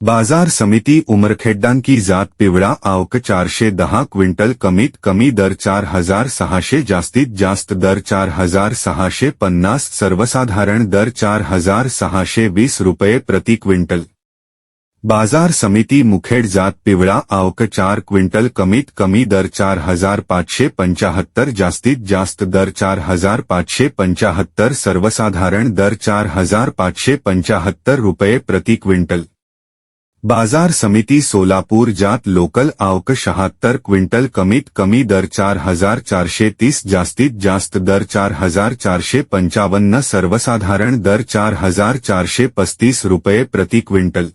बाज़ार समिती उमरखेड्डान की जात पिवळा आवक चारशे दहा क्विंटल कमीत कमी दर चार हज़ार सहाशे जास्तीत जास्त दर चार हज़ार सहाशे पन्नास सर्वसाधारण दर चार हज़ार सहाशे वीस रुपये प्रति क्विंटल. बाज़ार समिती मुखेड जात पिवळा आवक चार क्विंटल कमीत कमी दर चार हज़ार पाचशे पंचाहत्तर जास्तीत जास्त दर चार हज़ार पाचशे पंचाहत्तर सर्वसाधारण दर चार हज़ार पाचशे पंचाहत्तर रुपये प्रति क्विंटल. बाज़ार समिति सोलापुर जात लोकल आवक शहात्तर क्विंटल कमीत कमी दर चार हज़ार चारशे तीस जास्तीत जास्त दर चार हज़ार चारशे पंचावन्न सर्वसाधारण दर चार हज़ार चारशे पस्तीस रुपये प्रति क्विंटल.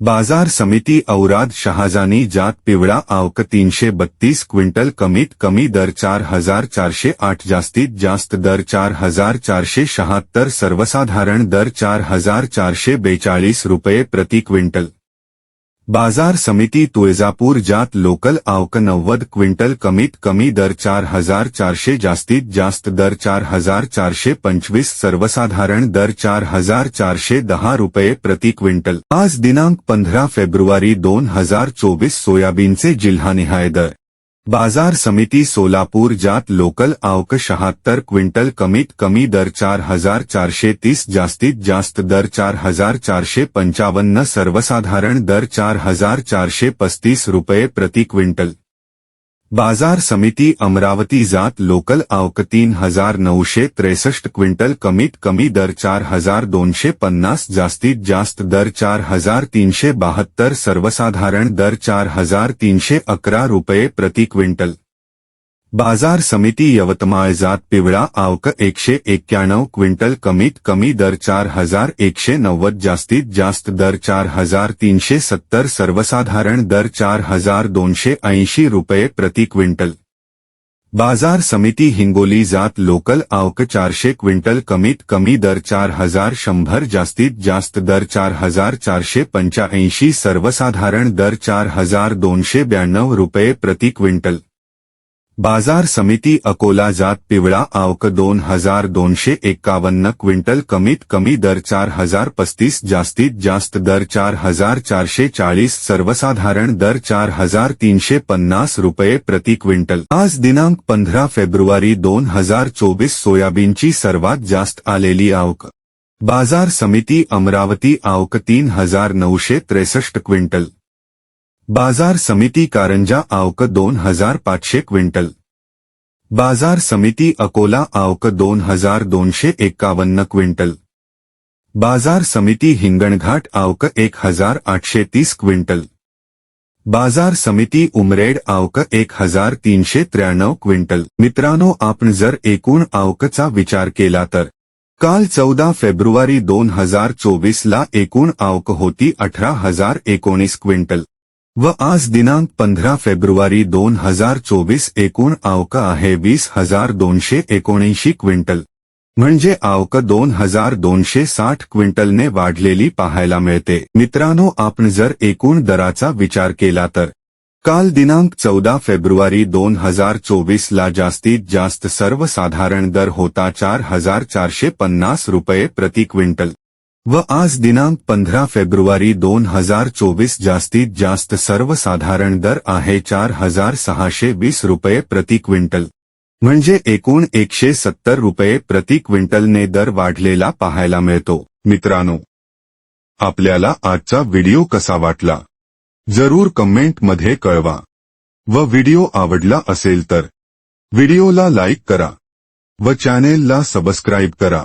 बाज़ार समिति औराद शहाजानी जात पिवड़ा आवक तीनशे बत्तीस क्विंटल कमीत कमी दर चार हज़ार चारशे आठ जास्तीत जास्त दर चार हज़ार चारशे शहत्तर सर्वसाधारण दर चार हज़ार चारशे बेचाळीस रुपये प्रति क्विंटल। बाज़ार समिति तुळजापूर जात लोकल आवक नव्वद क्विंटल कमीत कमी दर चार हज़ार चारशे जास्तीत जास्त दर चार हज़ार चारशे पंचवीस सर्वसाधारण दर चार हज़ार चारशे दहा रुपये प्रति क्विंटल. आज दिनांक पंधरा फेब्रुवारी दोन हज़ार चोवीस सोयाबीनचे जिल्हानिहाय दर. बाज़ार समिति सोलापुर जात लोकल आवक शहत्तर क्विंटल कमीत कमी दर चार हज़ार चारशे तीस जास्तीत जास्त दर चार हज़ार चारशे पंचावन्न सर्वसाधारण दर चार हज़ार चारशे पस्तीस रुपये प्रति क्विंटल. बाज़ार समिति अमरावती जात लोकल आवक तीन हज़ार नौशे त्रेसष्ट क्विंटल कमीत कमी दर चार हज़ार दोनशे पन्नास, जास्तीत जास्त दर चार हज़ार तीनशे बहात्तर, सर्वसाधारण दर चार हज़ार तीनशे अकरा रुपये प्रति क्विंटल. बाज़ार समिती यवतमाळ जात पिवळा आवक एकशे एक्क्याण्णव क्विंटल कमीत कमी दर चार हज़ार एकशे नव्वद जास्तीत जास्त दर चार हज़ार तीनशे सत्तर सर्वसाधारण दर चार हज़ार दोनशे ऐंशी रुपये प्रति क्विंटल. बाज़ार समिती हिंगोली जात लोकल आवक चारशे क्विंटल कमीत कमी दर चार हज़ार शंभर जास्तीत जास्त दर चार हज़ार चारशे पंच्याऐंशी सर्वसाधारण दर चार हज़ार दोनशे ब्याण्णव रुपये प्रति क्विंटल. बाजार समिती अकोला जात पिवळा आवक दोन हजार दोनशे एक्कावन्न क्विंटल कमीत कमी दर चार हजार पस्तीस जास्तीत जास्त दर चार हजार चारशे चाळीस सर्वसाधारण दर चार हजार तीनशे पन्नास रुपये प्रति क्विंटल. आज दिनांक पंधरा फेब्रुवारी दोन हजार चोवीस सोयाबीनची सर्वात जास्त आलेली आवक. बाजार समिती अमरावती आवक तीन हजार नऊशे त्रेसष्ट क्विंटल. बाजार समिती कारंजा आवक दोन हजार पाचशे क्विंटल. बाजार समिती अकोला आवक दोन हजार दोनशे एक्कावन्न क्विंटल. बाजार समिती हिंगणघाट आवक एक हजार आठशे तीस क्विंटल. बाजार समिती उमरेड आवक एक हजार तीनशे त्र्याण्णव क्विंटल. मित्रांनो आपण जर एकूण आवकचा विचार केला तर काल चौदा फेब्रुवारी दोन हजार चोवीसला एकूण आवक होती अठरा हजार एकोणीस क्विंटल. व आज दिनांक पंधरा फेब्रुवारी दोन हजार चोवीस एकूण आवक आहे वीस हजार दोनशे एकोणऐंशी क्विंटल. म्हणजे आवक दोन हजार दोनशे साठ क्विंटलने वाढलेली पाहायला मिळते. मित्रांनो आपण जर एकूण दराचा विचार केला तर काल दिनांक चौदा फेब्रुवारी दोन हजार चोवीसला जास्तीत जास्त सर्वसाधारण दर होता चार हजार चारशे पन्नास रुपये प्रति क्विंटल. व आज दिनांक पंधरा फेब्रुवारी दोन हजार चोवीस जास्तीत जास्त सर्वसाधारण दर आहे चार हजार सहाशे वीस रुपये प्रति क्विंटल. म्हणजे एकूण एकशे सत्तर रुपये प्रति क्विंटलने दर वाढलेला पाहायला मिळतो. मित्रांनो आपल्याला आजचा व्हिडिओ कसा वाटला? जरूर कमेंटमध्ये कळवा. व व्हिडिओ आवडला असेल तर व्हिडिओला लाईक करा. व चॅनेलला सबस्क्राईब करा.